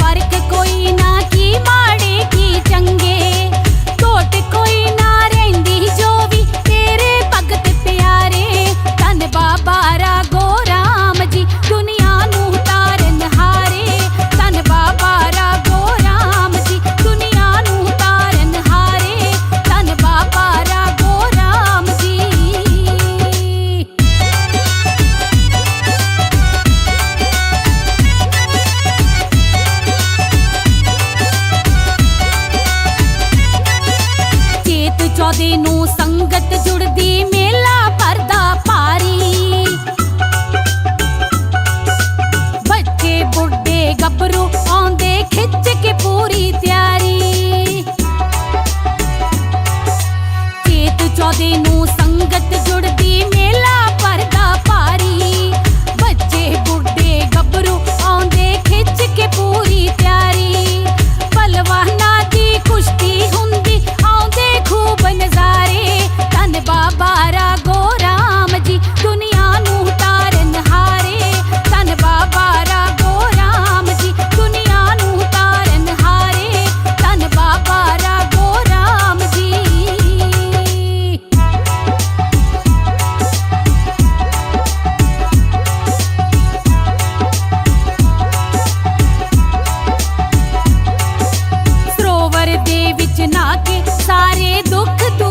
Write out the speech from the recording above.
फ़र्क कोई ना की माँ ਚੌਦੇ ਨੂੰ ਸੰਗਤ ਜੁੜਦੀ, ਮੇਲਾ ਭਰਦਾ ਭਾਰੀ। ਬੱਚੇ, ਬੁੱਢੇ ਗੱਭਰੂ ਆਉਂਦੇ, ਖਿੱਚ ਕੇ ਪੂਰੀ ਤਿਆਰੀ। ਚੇਤ ਚੌਦੇ ਨੂੰ ਸੰਗਤ ਜੁੜਦੀ, ਮੇਲਾ ਭਰਦਾ ਭਾਰੀ। ਬੱਚੇ, ਬੁੱਢੇ ਗੱਭਰੂ ਆਉਂਦੇ, ਖਿੱਚ ਕੇ ਪੂਰੀ सारे दुख तू